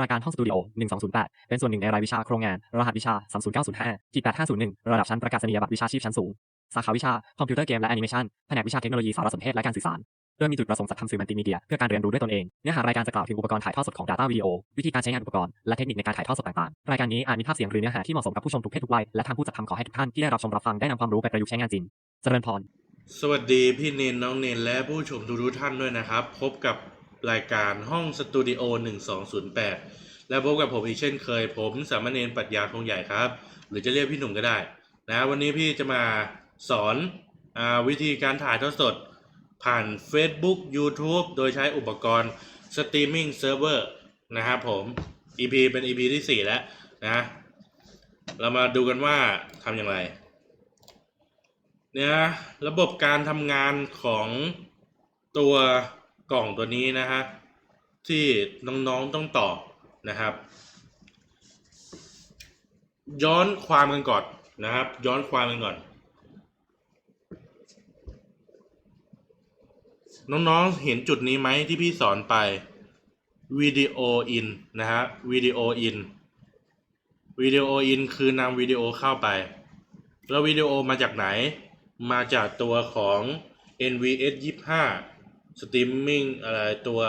รายการห้องสตูดิโอ 1208 เป็นส่วนหนึ่งในรายวิชาโครงงาน รหัสวิชา 30905ขีด8501 ระดับชั้นประกาศนียบัตรวิชาชีพชั้นสูง สาขาวิชา คอมพิวเตอร์เกมและแอนิเมชันแผนกวิชาเทคโนโลยีสารสนเทศและการสื่อสารโดยมีจุดประสงค์จัดทำสื่อมัลติมีเดีย เพื่อการเรียนรู้ด้วยตนเอง เนื้อหารายการจะกล่าวถึงอุปกรณ์ถ่ายทอดสดของ Data วิดีโอวิธีการใช้งานอุปกรณ์และเทคนิคในการถ่ายทอดสดต่างๆ รายการนี้อาจมีภาพเสียงหรือเนื้อหาที่เหมาะสมกับผู้ชมทุกเพศทุกวัยและทางผู้จัดทำขอให้ทุกท่านที่ได้รับชมรับฟังได้นำความรู้ไปประยุกต์ใช้งานจริง เจริญพร สวัสดีพี่เนนน้องเนนและผู้ชมทุกท่านด้วยนะครับ พบกับ รายการห้องสตูดิโอ 1208 และพบกับผมอีกเช่นเคย ผมสามเณรปรัชญาคงใหญ่ครับ หรือจะเรียกพี่หนุ่มก็ได้ นะ วันนี้พี่จะมาสอนอวิธีการถ่ายทอดสด ผ่าน Facebook YouTube โดยใช้อุปกรณ์สตรีมมิ่งเซิร์ฟเวอร์นะครับผม EP เป็น EP ที่ 4 แล้วนะ เรามาดูกันว่าทำอย่างไรเนี่ยระบบการทำงานของตัว กล่องตัวนี้นะฮะที่น้องๆต้องต่อนะครับ ย้อนความกันก่อนนะครับ ย้อนความกันก่อน น้องๆเห็นจุดนี้ไหมที่พี่สอนไปวิดีโออินนะฮะวิดีโออินวิดีโออินคือนำวิดีโอเข้าไป แล้ววิดีโอมาจากไหน มาจากตัวของ NVS 25 Streaming อะไรตัว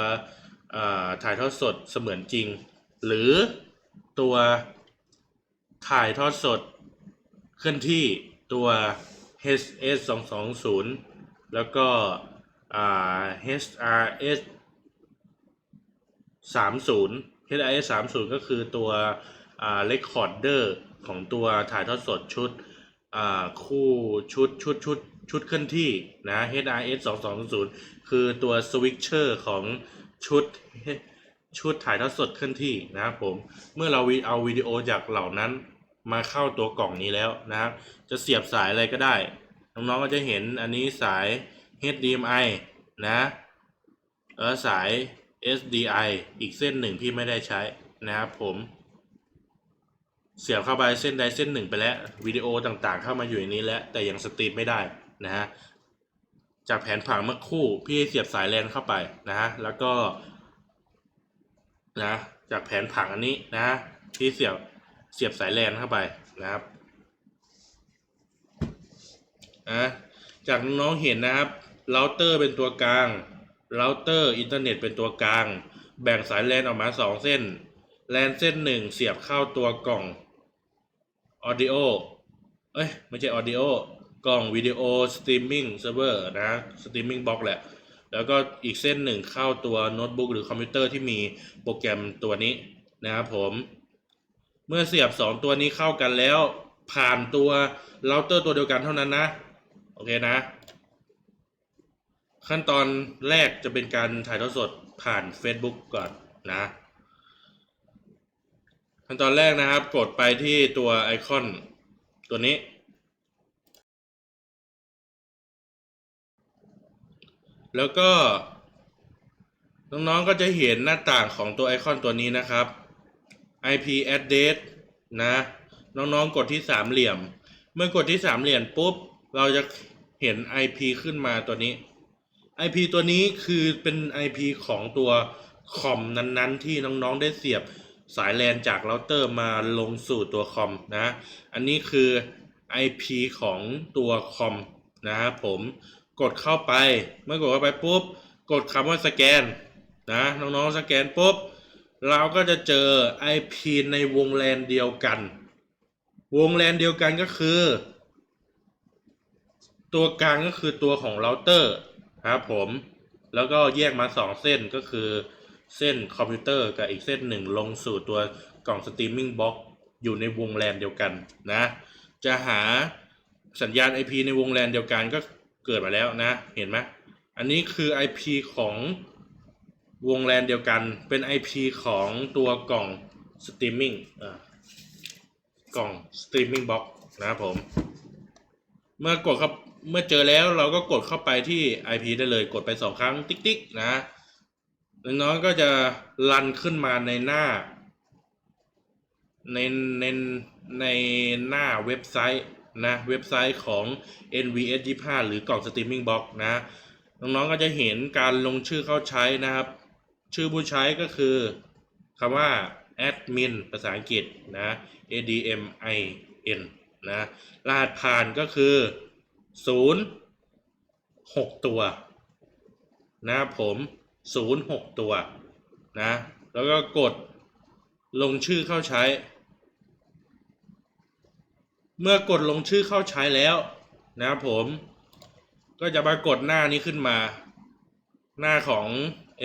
ถ่ายทอดสดเสมือนจริง หรือตัวถ่ายทอดสดเคลื่อนที่ตัว HS 220แล้วก็อ่า HRS 30 HRS 30ก็คือตัว Recorder ของตัวถ่ายทอดสดชุดคู่ชุดชุดชุด ชุดเคลื่อนที่นะ HRS 220คือตัวสวิตเชอร์ของชุดชุดถ่ายทอดสดเคลื่อนที่นะครับผม เมื่อเราเอาวิดีโอจากเหล่านั้นมาเข้าตัวกล่องนี้แล้วนะครับ จะเสียบสายอะไรก็ได้ น้องๆก็จะเห็นอันนี้สาย HDMI นะแล้วสาย SDI อีกเส้นหนึ่งพี่ไม่ได้ใช้นะครับผมเสียบเข้าไปเส้นใดเส้นหนึ่งไปแล้ววิดีโอต่างๆ เข้ามาอยู่ในนี้แล้วแต่ยังสตรีมไม่ได้ นะฮะจากแผนผังเมื่อคู่พี่เสียบสายแลนเข้าไปนะฮะแล้วก็นะจากแผนผังอันนี้นะพี่เสียบเสียบสายแลนเข้าไปนะครับนะจากน้องเห็นนะครับเราเตอร์เป็นตัวกลางเราเตอร์อินเทอร์เน็ตเป็นตัวกลาง แบ่งสายแลนออกมาสองเส้น แลนเส้นหนึ่งเสียบเข้าตัวกล่อง Audio เอ้ย ไม่ใช่ Audio กล่องวิดีโอสตรีมมิ่งเซิร์ฟเวอร์นะสตรีมมิ่งบล็อกแหละ แล้วก็อีกเส้นหนึ่งเข้าตัวโน้ตบุ๊กหรือคอมพิวเตอร์ที่มีโปรแกรมตัวนี้นะครับผม เมื่อเสียบ 2 ตัวนี้เข้ากันแล้วผ่านตัวเราเตอร์ตัวเดียวกันเท่านั้นนะ โอเคนะ ขั้นตอนแรกจะเป็นการถ่ายทอดสดผ่าน Facebook ก่อนนะ ขั้นตอนแรกนะครับ กดไปที่ตัวไอคอนตัวนี้ แล้วก็ น้องๆก็จะเห็นหน้าต่างของตัวไอคอนตัวนี้นะครับ IP address นะ น้องๆกดที่สามเหลี่ยม เมื่อกดที่สามเหลี่ยมปุ๊บ เราจะเห็น IP ขึ้นมาตัวนี้ IP ตัวนี้คือเป็น IP ของตัวคอมนั้นๆ ที่น้องๆได้เสียบสายแลนจากเราเตอร์มาลงสู่ตัวคอมนะ อันนี้คือ IP ของตัวคอมนะครับผม กดเข้าไป เมื่อกดเข้าไปปุ๊บ กดคำว่าสแกนนะน้องๆสแกนปุ๊บ เราก็จะเจอ IP ในวงแลนเดียวกัน วงแลนเดียวกันก็คือ ตัวกลางก็คือตัวของเราเตอร์นะครับผม แล้วก็แยกมาสองเส้นก็คือเส้นคอมพิวเตอร์กับอีกเส้นหนึ่งลงสู่ตัวกล่องสตรีมมิ่งบ็อกอยู่ในวงแลนเดียวกันนะ จะหาสัญญาณ IP ในวงแลนเดียวกันก็ เกิดมาแล้วนะ เห็นไหมอันนี้คือ IP ของวงแลนเดียวกันเป็น IP ของตัวกล่องสตรีมมิ่งกล่องสตรีมมิ่งบ็อกนะครับผม เมื่อกดเข้าเมื่อเจอแล้วเราก็กดเข้าไปที่ IP ได้เลยกดไปสองครั้งติ๊กติ๊กๆนะน้องๆก็จะรันขึ้นมาในหน้า ในในในหน้าเว็บไซต์ นะเว็บไซต์ของ NVS 25หรือกล่อง Streaming Box นะน้องๆก็จะเห็นการลงชื่อเข้าใช้นะครับ ชื่อผู้ใช้ก็คือคำว่า admin ภาษาอังกฤษนะ a d m i n นะรหัสผ่านก็คือ 0 6 ตัวนะครับผม 0 6 ตัวนะแล้วก็กดลงชื่อเข้าใช้ เมื่อกดลงชื่อเข้าใช้แล้วนะครับผมก็จะปรากฏหน้านี้ขึ้นมา หน้าของ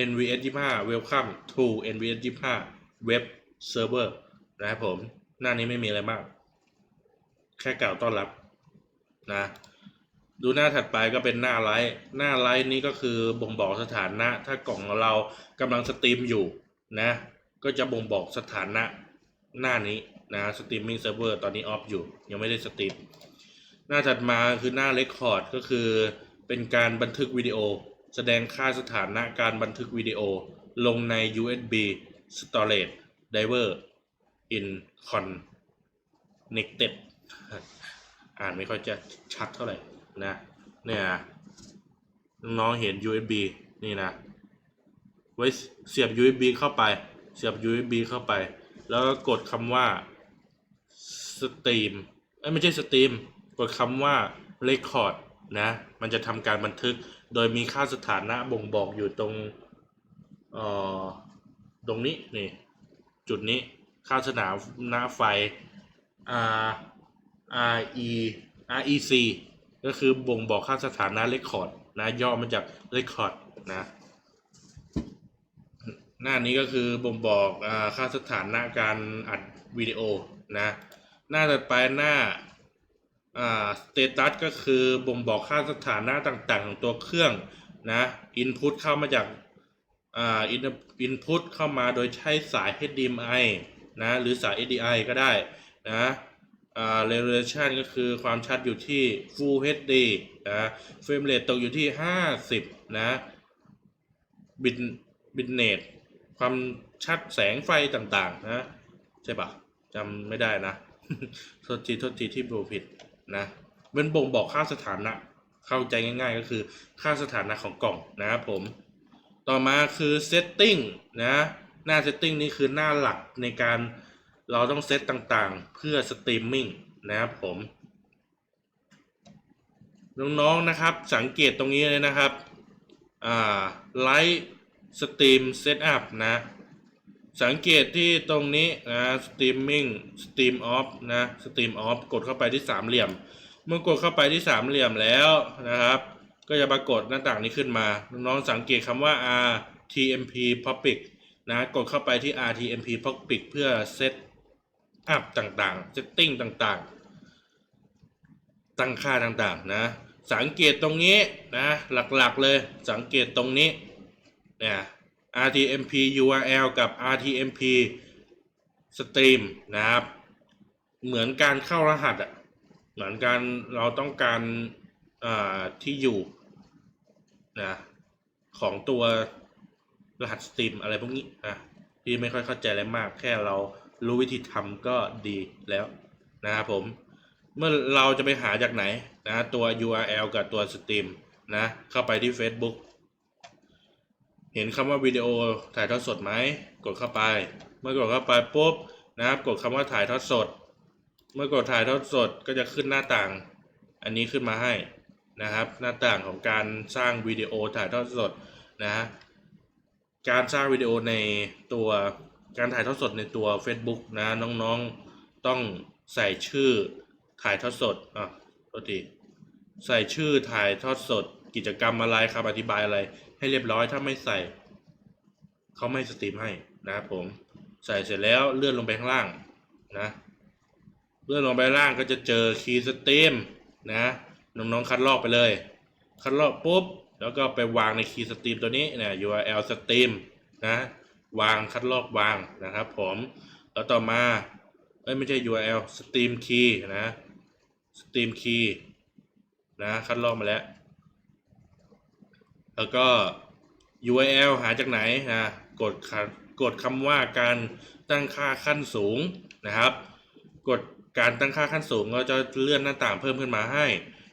NVS 25 Welcome to NVS 25 Web Server นะครับผม หน้านี้ไม่มีอะไรมาก แค่กล่าวต้อนรับนะดูหน้าถัดไปก็เป็นหน้าไลฟ์หน้าไลฟ์นี้ก็คือบ่งบอกสถานะ ถ้ากล่องเรากำลังสตรีมอยู่นะ ก็จะบ่งบอกสถานะหน้านี้ นะสตรีมมิ่งเซิร์ฟเวอร์ตอนนี้ออฟอยู่ ยังไม่ได้สตรีมหน้าถัดมาคือหน้าเรคคอร์ดก็คือเป็นการบันทึกวิดีโอ แสดงค่าสถานะการบันทึกวิดีโอ ลงใน USB storage driver in connected อ่านไม่ค่อยจะชัดเท่าไหร่นะเนี่ยน้องๆเห็น USB นี่นะ ไว้เสียบ USB เข้าไป เสียบ USB เข้าไป แล้วก็กดคำว่า สตรีมไม่ใช่สตรีมกดคำว่า record นะ มันจะทำการบันทึกโดยมีค่าสถานะบ่งบอกอยู่ตรงเอ่อตรงนี้นี่ จุดนี้ค่าสถานะไฟ R R E R E C ก็คือบ่งบอกค่าสถานะ record นะย่อมาจาก record นะหน้านี้ก็คือบ่งบอกอค่าสถานะการอัดวิดีโอนะ หน้าถัดไปหน้าอ่าสเตตัสก็คือบ่งบอกค่าสถานะต่างๆ ของตัวเครื่องนะอินพุตเข้ามาจากอ่าอินพุตเข้ามาโดยใช้สาย HDMI นะหรือสาย ADI ก็ได้นะอ่า resolution ก็คือความชัดอยู่ที่ Full HD นะเฟรมเรทตกอยู่ที่ 50 นะบิตบิตเนตความชัดแสงไฟต่าง ๆ นะ ใช่ปะจำไม่ได้นะ โทษทีโทษทีที่บูผิดนะมันบ่งบอกค่าสถานะ เข้าใจง่าย ๆ ก็คือค่าสถานะของกล่องนะครับผม ต่อมาคือ setting นะหน้า setting นี้คือหน้าหลักในการเราต้องเซตต่างๆ เพื่อสตรีมมิ่งนะครับผมน้องๆนะครับสังเกตตรงนี้เลยนะครับ อ่าไลท์สตรีมเซตอัพนะ สังเกตที่ตรงนี้นะสตรีมมิ่งสตรีมออฟนะสตรีมออฟกดเข้าไปที่สามเหลี่ยม เมื่อกดเข้าไปที่สามเหลี่ยมแล้วนะครับ ก็จะปรากฏหน้าต่างนี้ขึ้นมา น้องๆสังเกตคำว่า RTMP Public นะกดเข้าไปที่ RTMP Public เพื่อเซตอัพต่างๆ setting ต่างๆ ตั้งค่าต่างๆนะ สังเกตตรงนี้นะหลักๆเลยสังเกตตรงนี้เนี่ย RTMP URL กับ RTMP Stream นะครับ เหมือนการเข้ารหัสอะ เหมือนการเราต้องการาที่อยู่นะของตัวรหัสสตรีมอะไรพวกนี้นะที่ไม่ค่อยเข้าใจอะไรมาก แค่เรารู้วิธีทำก็ดีแล้วนะครับผม เมื่อเราจะไปหาจากไหนนะตัว URL กับตัวสตรีมนะเข้าไปที่ Facebook เห็นคำว่าวิดีโอถ่ายทอดสดไหมกดเข้าไป เมื่อกดเข้าไปปุ๊บนะครับกดคำว่าถ่ายทอดสด เมื่อกดถ่ายทอดสดก็จะขึ้นหน้าต่าง อันนี้ขึ้นมาให้นะครับ หน้าต่างของการสร้างวิดีโอถ่ายทอดสดนะการสร้างวิดีโอในตัวการถ่ายทอดสดในตัว Facebook นะน้องๆต้องใส่ชื่อถ่ายทอดสดอะโทษทีใส่ชื่อถ่ายทอดสด กิจกรรมอะไรคำอธิบายอะไร ให้เรียบร้อยถ้าไม่ใส่เขาไม่สตรีมให้นะครับผมใส่เสร็จแล้วเลื่อนลงไปข้างล่างนะเลื่อนลงไปล่างก็จะเจอคีย์สตรีมนะน้องๆคัดลอกไปเลย คัดลอกปุ๊บแล้วก็ไปวางในคีย์สตรีมตัวนี้นะ URL สตรีมนะวางคัดลอกวางนะครับผมแล้วต่อมาเอ้ยไม่ใช่ URL สตรีมคีย์นะสตรีมคีย์นะคัดลอกมาแล้ว แล้วก็ URL หาจากไหนนะกดคกดคำว่าการตั้งค่าขั้นสูงนะครับ กดการตั้งค่าขั้นสูงก็จะเลื่อนหน้าต่างเพิ่มขึ้นมาให้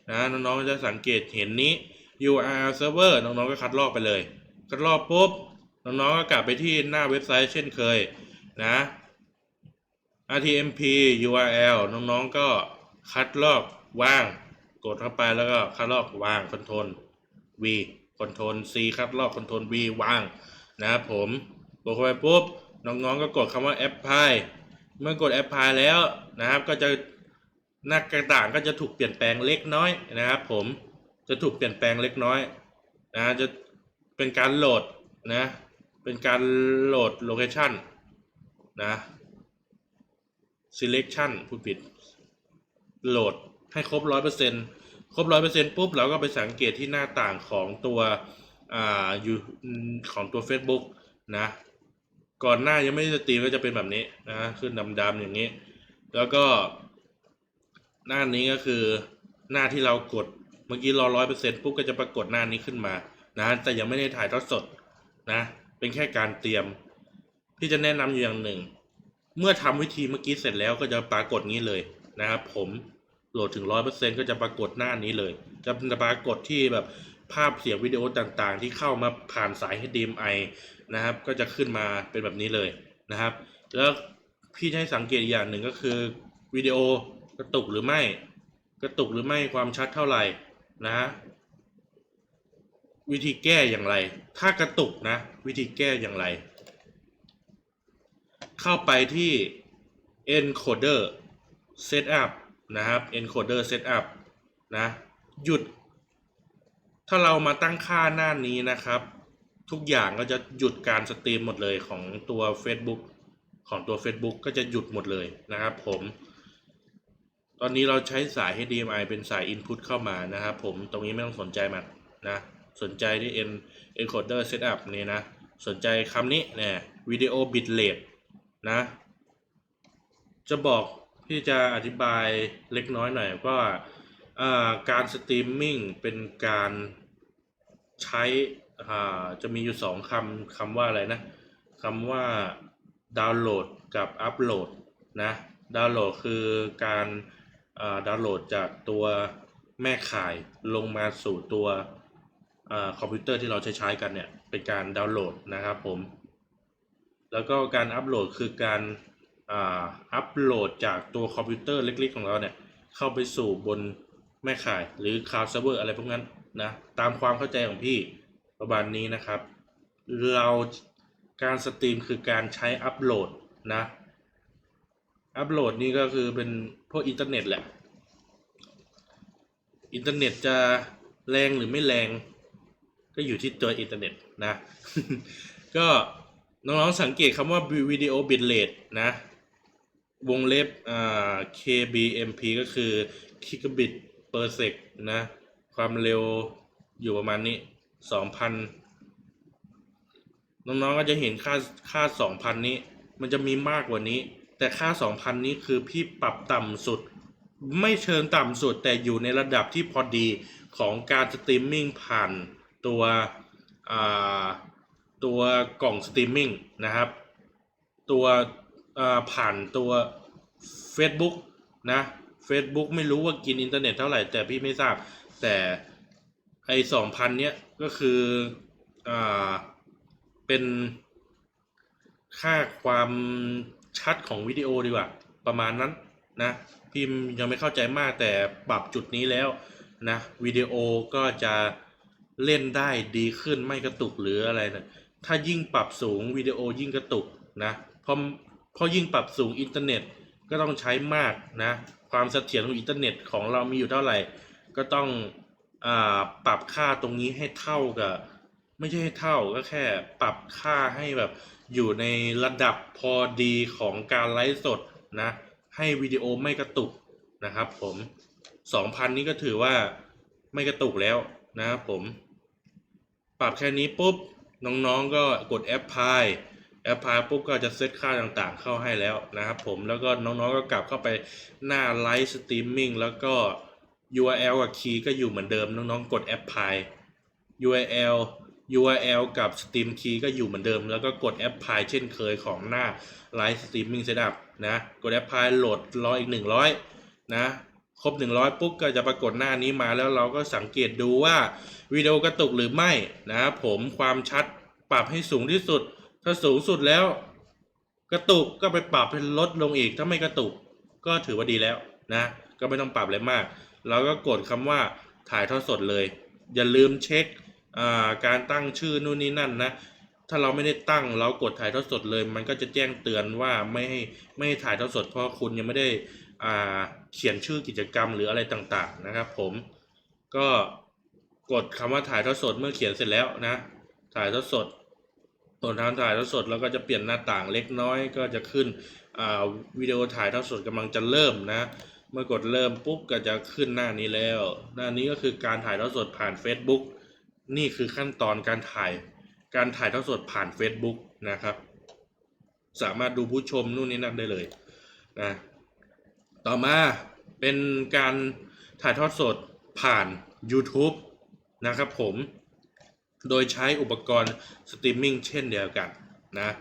นะน้องๆจะสังเกตเห็นนี้ URL server น้องๆก็คัดลอกไปเลย คัดลอกปุ๊บน้องๆก็กลับไปที่หน้าเว็บไซต์เช่นเคยนะ RTMP URL น้องๆก็คัดลอกว่าง กดเข้าไปแล้วก็คัดลอกว่างคอนโทรล V อนโทรล C คัดลอกคอนโทรล V วางนะครับผมกดเข้าไปปุ๊บน้องๆก็กดคำว่า Apply เมื่อกด Apply แล้วนะครับ ก็จะหน้ากระดาษก็จะถูกเปลี่ยนแปลงเล็กน้อยนะครับ ผมจะถูกเปลี่ยนแปลงเล็กน้อยนะจะเป็นการโหลดนะเป็นการโหลดโลเคชันนะ selection ผู้ผิดโหลดให้ครบร้อยเปอร์เซ็นต์ ครบร้อยเปอร์เซ็นต์ปุ๊บเราก็ไปสังเกตที่หน้าต่างของตัวอ่าอยู่ของตัว Facebook นะ ก่อนหน้ายังไม่ได้สตรีมก็จะเป็นแบบนี้นะขึ้นดำๆอย่างนี้ แล้วก็ หน้านี้ก็คือหน้าที่เรากดเมื่อกี้รอร้อยเปอร์เซ็นต์ปุ๊บก็จะปรากฏหน้านี้ขึ้นมานะแต่ยังไม่ได้ถ่ายทอดสดนะ เป็นแค่การเตรียม ที่จะแนะนำอยู่อย่างหนึ่ง เมื่อทำวิธีเมื่อกี้เสร็จแล้วก็จะปรากฏงี้เลยนะครับผม โหลดถึงร้อยเปอร์เซ็นก็จะปรากฏหน้านี้เลย จะปรากฏที่แบบภาพเสียงวิดีโอต่างๆ ที่เข้ามาผ่านสาย HDMI นะครับ ก็จะขึ้นมาเป็นแบบนี้เลยนะครับ แล้วพี่จะให้สังเกตอย่างหนึ่งก็คือวิดีโอกระตุกหรือไม่ กระตุกหรือไม่ความชัดเท่าไหร่นะฮะวิธีแก้อย่างไร ถ้ากระตุกนะ วิธีแก้อย่างไร เข้าไปที่ encoder setup นะครับ encoder setup นะหยุด ถ้าเรามาตั้งค่าหน้านี้นะครับ ทุกอย่างก็จะหยุดการสตรีมหมดเลยของตัว Facebook ของตัว Facebook ก็จะหยุดหมดเลยนะครับผม ตอนนี้เราใช้สาย HDMI เป็นสาย Input เข้ามานะครับผมตรงนี้ไม่ต้องสนใจมันนะสนใจที่ N encoder setup นี่นะ สนใจคำนี้เนี่ย video bit rate นะ จะบอก ที่จะอธิบายเล็กน้อยหน่อยว่าการสตรีมมิ่งเป็นการใช้จะมีอยู่สองคำคำว่าอะไรนะคำว่าดาวน์โหลดกับอัปโหลดนะดาวน์โหลดคือการาดาวน์โหลดจากตัวแม่ข่ายลงมาสู่ตัวอคอมพิวเตอร์ที่เราใช้ใช้กันเนี่ยเป็นการดาวน์โหลดนะครับผม แล้วก็การอัปโหลดคือการ อัปโหลดจากตัวคอมพิวเตอร์เล็กๆของเราเนี่ยเข้าไปสู่บนแม่ข่ายหรือคลาวด์เซิร์ฟเวอร์อะไรพวกนั้นนะตามความเข้าใจของพี่ประมาณนี้นะครับ เราการสตรีมคือการใช้อัปโหลดนะอัปโหลดนี่ก็คือเป็นพวกอินเทอร์เน็ตแหละ อินเทอร์เน็ตจะแรงหรือไม่แรงก็อยู่ที่ตัวอินเทอร์เน็ตนะ ก็น้องๆสังเกตคำว่าวิดีโอบิตเรทนะ วงเล็บอ่า kbmp ก็คือ gigabit per sec นะ ความเร็วอยู่ประมาณนี้2,000น้องๆก็จะเห็นค่าค่า2,000นี้ มันจะมีมากกว่านี้ แต่ค่า2,000นี้คือพี่ปรับต่ำสุด ไม่เชิงต่ำสุด แต่อยู่ในระดับที่พอดีของการสตรีมมิ่งผ่านตัวตัวกล่องสตรีมมิ่งนะครับ ตัว ผ่านตัว Facebook นะ Facebook ไม่รู้ว่ากินอินเทอร์เน็ตเท่าไหร่ แต่พี่ไม่ทราบ แต่ไอสองพันเนี้ยก็คืออ่าเป็นค่าความชัดของวิดีโอดีกว่า ประมาณนั้นนะพี่ยังไม่เข้าใจมากแต่ปรับจุดนี้แล้วนะวิดีโอก็จะเล่นได้ดีขึ้นไม่กระตุกหรืออะไรนะถ้ายิ่งปรับสูงวิดีโอยิ่งกระตุกนะเพราะ เพราะยิ่งปรับสูงอินเทอร์เน็ตก็ต้องใช้มากนะ ความเสถียรของอินเทอร์เน็ตของเรามีอยู่เท่าไหร่ ก็ต้องอปรับค่าตรงนี้ให้เท่ากับ ไม่ใช่ให้เท่าก็แค่ปรับค่าให้แบบอยู่ในระดับพอดีของการไลฟ์สดนะ ให้วิดีโอไม่กระตุกนะครับผมสองพันนี้ก็ถือว่าไม่กระตุกแล้วนะครับผม ปรับแค่นี้ปุ๊บ น้องๆก็กดแอปพลาย แอปพลายปุ๊บก็จะเซตค่าต่างๆเข้าให้แล้วนะครับผมแล้วก็น้องๆก็กลับเข้าไปหน้าไลฟ์สตรีมมิ่งแล้วก็ URL กับคีย์ก็อยู่เหมือนเดิมน้องๆกดแอปพลาย URL URL กับ Steam Key ก็อยู่เหมือนเดิม แล้วก็กด Apply เช่นเคยของหน้า Live Streaming Setup นะ กด Apply โหลดรออีก 100 นะ ครบ 100 ปุ๊บก็จะปรากฏหน้านี้มาแล้วเราก็สังเกตดูว่าวิดีโอกระตุกหรือไม่นะครับผมความชัดปรับให้สูงที่สุด ถ้าสูงสุดแล้ว กระตุกก็ไปปรับให้ลดลงอีก ถ้าไม่กระตุกก็ถือว่าดีแล้วนะ ก็ไม่ต้องปรับอะไรมาก เราก็กดคำว่าถ่ายทอดสดเลย อย่าลืมเช็คการตั้งชื่อนู่นนี่นั่นนะ ถ้าเราไม่ได้ตั้งเรากดถ่ายทอดสดเลย มันก็จะแจ้งเตือนว่าไม่ให้ไม่ให้ถ่ายทอดสดเพราะคุณยังไม่ได้เขียนชื่อกิจกรรมหรืออะไรต่างๆนะครับ ผมก็กดคำว่าถ่ายทอดสดเมื่อเขียนเสร็จแล้วนะ ถ่ายทอดสด ตอนทางถ่ายทอดสดแล้วก็จะเปลี่ยนหน้าต่างเล็กน้อยก็จะขึ้นวิดีโอถ่ายทอดสดกำลังจะเริ่มนะ เมื่อกดเริ่มปุ๊บก็จะขึ้นหน้านี้แล้ว หน้านี้ก็คือการถ่ายทอดสดผ่าน Facebook นี่คือขั้นตอนการถ่าย การถ่ายทอดสดผ่าน Facebook นะครับ สามารถดูผู้ชมนู่นนี่นั่นได้เลยนะต่อมาเป็นการถ่ายทอดสดผ่าน YouTube นะครับผม โดยใช้อุปกรณ์สตรีมมิ่งเช่นเดียวกันนะ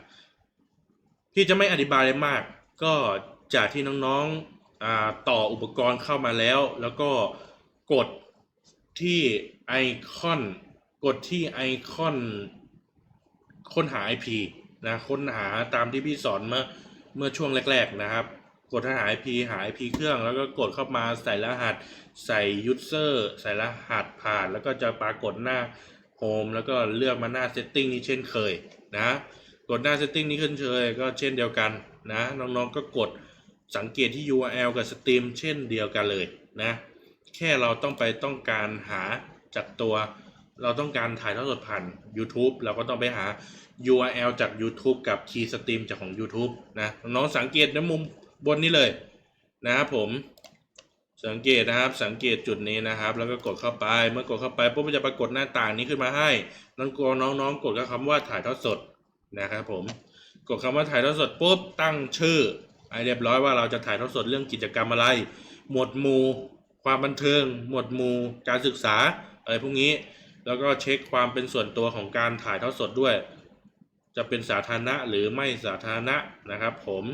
ที่จะไม่อธิบายเลยมาก ก็จากที่น้องๆต่ออุปกรณ์เข้ามาแล้ว แล้วก็กดที่ไอคอน กดที่ไอคอนค้นหา IP นะค้นหาตามที่พี่สอนเมื่อเมื่อช่วงแรก ๆนะครับ กดหา IP หา IP เครื่อง แล้วก็กดเข้ามาใส่รหัส ใส่ user ใส่รหัสผ่าน แล้วก็จะปรากฏหน้า Home แล้วก็เลือกมาหน้า Setting นี้เช่นเคยนะ กดหน้า Setting นี้ขึ้นเชยก็เช่นเดียวกันนะ น้องๆก็กดสังเกตที่ URL กับ Steam เช่นเดียวกันเลยนะ แค่เราต้องไปต้องการหาจากตัวเราต้องการถ่ายทอดสดผ่าน YouTube เราก็ต้องไปหา URL จาก YouTube กับ Key Stream จากของ YouTube นะ น้องสังเกตในมุมบนนี้เลยนะครับผม สังเกตนะครับสังเกตจุดนี้นะครับ แล้วก็กดเข้าไปเมื่อกดเข้าไปปุ๊บมันจะปรากฏหน้าต่างนี้ขึ้นมาให้น้องกน้องๆ กดกับคำว่าถ่ายทอดสดนะครับผมกดคำว่าถ่ายทอดสดปุ๊บตั้งชื่อให้เรียบร้อยว่าเราจะถ่ายทอดสดเรื่องกิจกรรมอะไร หมวดหมู่ ความบันเทิง หมวดหมู่การศึกษาอะไรพวกนี้ แล้วก็เช็คความเป็นส่วนตัวของการถ่ายทอดสดด้วย จะเป็นสาธารณะหรือไม่สาธารณะนะครับ ผม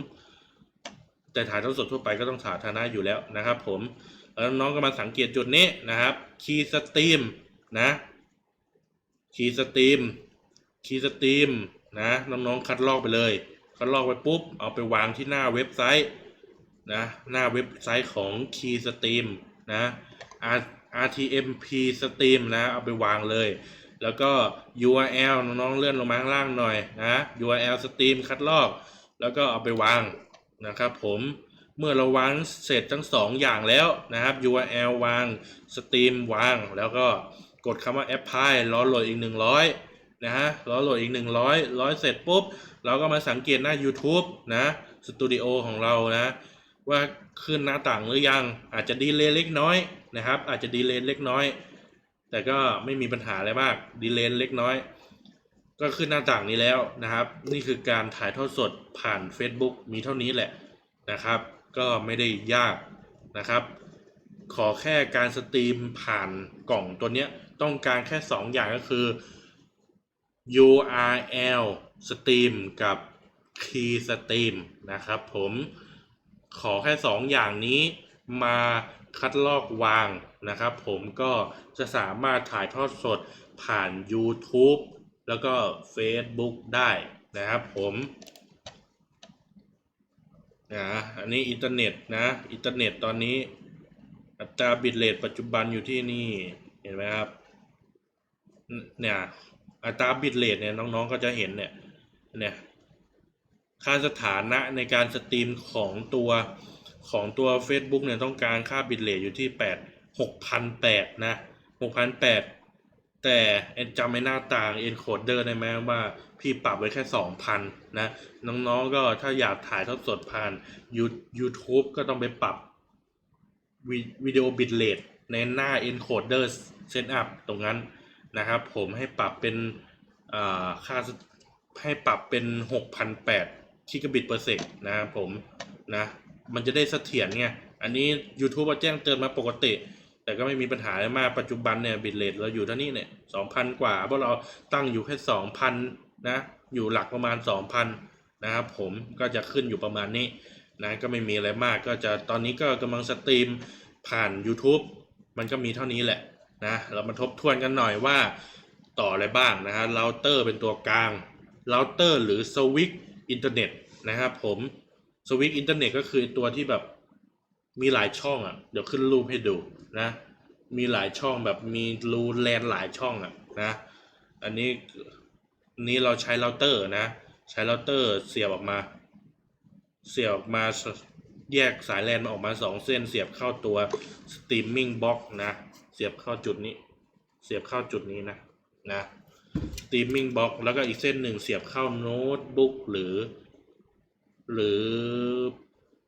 แต่ถ่ายทอดสดทั่วไปก็ต้องสาธารณะอยู่แล้วนะครับ ผมแล้วน้องก็มาสังเกตจุดนี้นะครับ คีย์สตรีมนะ คีย์สตรีม คีย์สตรีมนะน้องๆคัดลอกไปเลย คัดลอกไปปุ๊บ เอาไปวางที่หน้าเว็บไซต์นะหน้าเว็บไซต์ของคีย์สตรีมนะ R RTMP steam นะ เอาไปวางเลย แล้วก็ URL น้องๆเลื่อนลงมาข้างล่างหน่อยนะ URL steam คัดลอก แล้วก็เอาไปวาง นะครับผมเมื่อเราวางเสร็จทั้งสองอย่างแล้วนะครับ URL วาง Steam วาง แล้วก็กดคำว่า Apply รอโหลดอีก 100 นะฮะรอโหลดอีก 100ร้อยเสร็จปุ๊บ เราก็มาสังเกตหน้า YouTube นะสตูดิโอของเรานะ ว่าขึ้นหน้าต่างหรือยัง อาจจะดีเลย์เล็กน้อยนะครับ อาจจะดีเลย์เล็กน้อย แต่ก็ไม่มีปัญหาอะไรมากดีเลย์เล็กน้อย ก็ขึ้นหน้าต่างนี้แล้วนะครับ นี่คือการถ่ายทอดสดผ่าน Facebook มีเท่านี้แหละนะครับ ก็ไม่ได้ยากนะครับ ขอแค่การสตรีมผ่านกล่องตัวเนี้ยต้องการแค่ 2 อย่างก็คือ URL Stream กับ Key Stream นะครับผมขอแค่ 2 อย่างนี้มาคัดลอกวางนะครับ ผมก็จะสามารถถ่ายทอดสดผ่าน YouTube แล้วก็ Facebook ได้นะครับผมนะอันนี้อินเทอร์เน็ตนะ อินเทอร์เน็ตตอนนี้ อัตราบิตเรทปัจจุบันอยู่ที่นี่ เห็นไหมครับ เนี่ย อัตราบิตเรทเนี่ยน้องๆก็จะเห็นเนี่ย เนี่ย ค่าสถานะในการสตรีมของตัวของตัว Facebook เนี่ยต้องการค่าบิตเรทอยู่ที่แปดหกพันแปดนะหกพัน แต่เอ็นจำไม่หน้าต่าง encoder ได้ไหมว่าพี่ปรับไว้แค่สองพันนะ น้องๆก็ถ้าอยากถ่ายทอดสดผ่าน You- YouTube ก็ต้องไปปรับวิวิดีโอบิตเรทในหน้า encoder setup ตรงนั้นนะครับผมให้ปรับเป็นอ่าค่าให้ปรับเป็น6,008กิกะบิตเปอร์เซกนะครับผมนะมันจะได้เสถียรไงอันนี้ YouTube มาแจ้งเตือนมาปกติ แต่ก็ไม่มีปัญหาอะไรมากปัจจุบันเนี่ยบิตเรทเราอยู่เท่านี้เนี่ย2,000กว่าเพราะเราตั้งอยู่แค่2,000นนะอยู่หลักประมาณ2,000นะครับผมก็จะขึ้นอยู่ประมาณนี้นะก็ไม่มีอะไรมากก็จะตอนนี้ก็กำลังสตรีมผ่าน YouTube มันก็มีเท่านี้แหละนะเรามาทบทวนกันหน่อยว่าต่ออะไรบ้างนะฮะเราเตอร์เป็นตัวกลางเราเตอร์หรือสวิตอินเทอร์เน็ตนะครับผมสวิตอินเทอร์เน็ตก็คือตัวที่แบบ มีหลายช่องอะ เดี๋ยวขึ้นรูปให้ดูนะ มีหลายช่องแบบมีรูแลนหลายช่องอะนะ อันนี้นี้เราใช้เราเตอร์นะ ใช้เราเตอร์เสียบออกมา เสียบออกมาแยกสายแลนมาออกมาสองเส้น เสียบเข้าตัวสตรีมมิ่งบ็อกนะ เสียบเข้าจุดนี้ เสียบเข้าจุดนี้นะนะสตรีมมิ่งบ็อกแล้วก็อีกเส้นหนึ่งเสียบเข้าโน้ตบุ๊กหรือ หรือ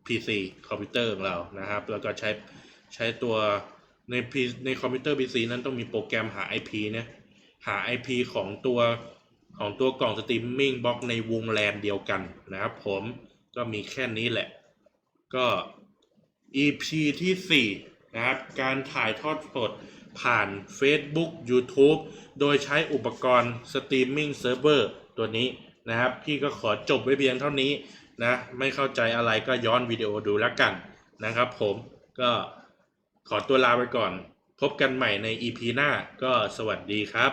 PC คอมพิวเตอร์ของเรานะครับ แล้วก็ใช้ใช้ตัวใน P ในคอมพิวเตอร์ PC นั้นต้องมีโปรแกรมหา IP เนี่ยหา IP ของตัวของตัวกล่องสตรีมมิ่งบล็อกในวงแลนเดียวกันนะครับผมก็มีแค่นี้แหละ ก็ EP ที่ 4 นะครับ การถ่ายทอดสดผ่าน Facebook YouTube โดยใช้อุปกรณ์สตรีมมิ่งเซิร์ฟเวอร์ตัวนี้นะครับ พี่ก็ขอจบไว้เพียงเท่านี้ นะไม่เข้าใจอะไรก็ย้อนวิดีโอดูแล้วกันนะครับ ผมก็ขอตัวลาไปก่อน พบกันใหม่ใน EP หน้าก็สวัสดีครับ